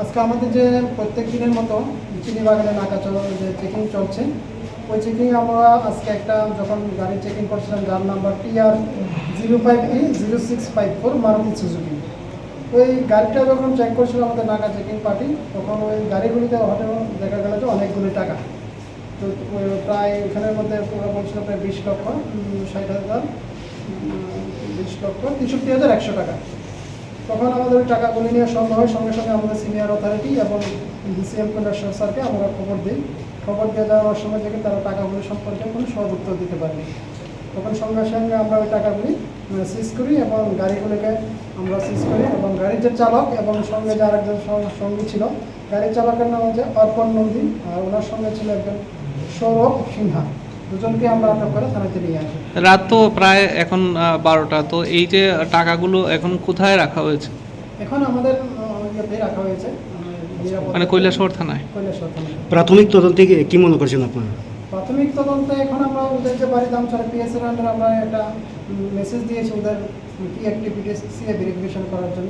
আজকে আমাদের যে প্রত্যেক দিনের মতো চিনি বাগানে নাকা চল যে চেকিং চলছে। ওই চেকিং আমরা আজকে একটা যখন গাড়ি চেকিং করছিলাম, যার number T R zero five E zero six five four Maruti Suzuki. ওই গাড়িটা যখন চেক করছিল আমাদের নাকা চেকিং পার্টি তখন ওই গাড়িগুলিতে হঠাৎ দেখা গেল যে অনেকগুলি টাকা। তো প্রায় এখানের মধ্যে বলছিল প্রায় বিশ লক্ষ ষাট হাজার বিশ লক্ষ, তেষট্টি হাজার একশো টাকা। তখন আমাদের ওই টাকাগুলি নিয়ে সন্দেহ হয়, সঙ্গে সঙ্গে আমাদের সিনিয়র অথরিটি এবং ডিসিএম কন্ডাক্টর স্যারকে আমরা খবর দিই। খবর দিয়ে দেওয়ার সময় থেকে তারা টাকাগুলি সম্পর্কে কোনো সহজ উত্তর দিতে পারেনি। তখন সঙ্গে সঙ্গে আমরা ওই টাকাগুলি সিজ করি এবং গাড়িগুলিকে আমরা সিজ করি এবং গাড়ির যে চালক এবং সঙ্গে যে আরেকজন সঙ্গী ছিল, গাড়ির চালকের নাম হচ্ছে অর্পণ নন্দী, আর ওনার সঙ্গে ছিল একজন সৌরভ সিনহা। দুজনকে আমরা আটক করে থানাতে নিয়ে আসি। রাত তো প্রায় এখন বারোটা। তো এই যে টাকাগুলো এখন কোথায় রাখা হয়েছে? এখন আমাদের আহ, ইয়েতেই রাখা হয়েছে। মানে কৈলাসহর থানায়? কৈলাসহর থানায়। প্রাথমিক তদন্তে কি- কি মনে করছেন আপনারা? প্রাথমিক তদন্তে এখন আমরা ওদের যে বাড়িতে আমছাড়া পিএসএর আন্ডার আমরা একটা মেসেজ দিয়েছি ওদের কি অ্যাক্টিভিটিস সিএ ভেরিফিকেশন করার জন্য।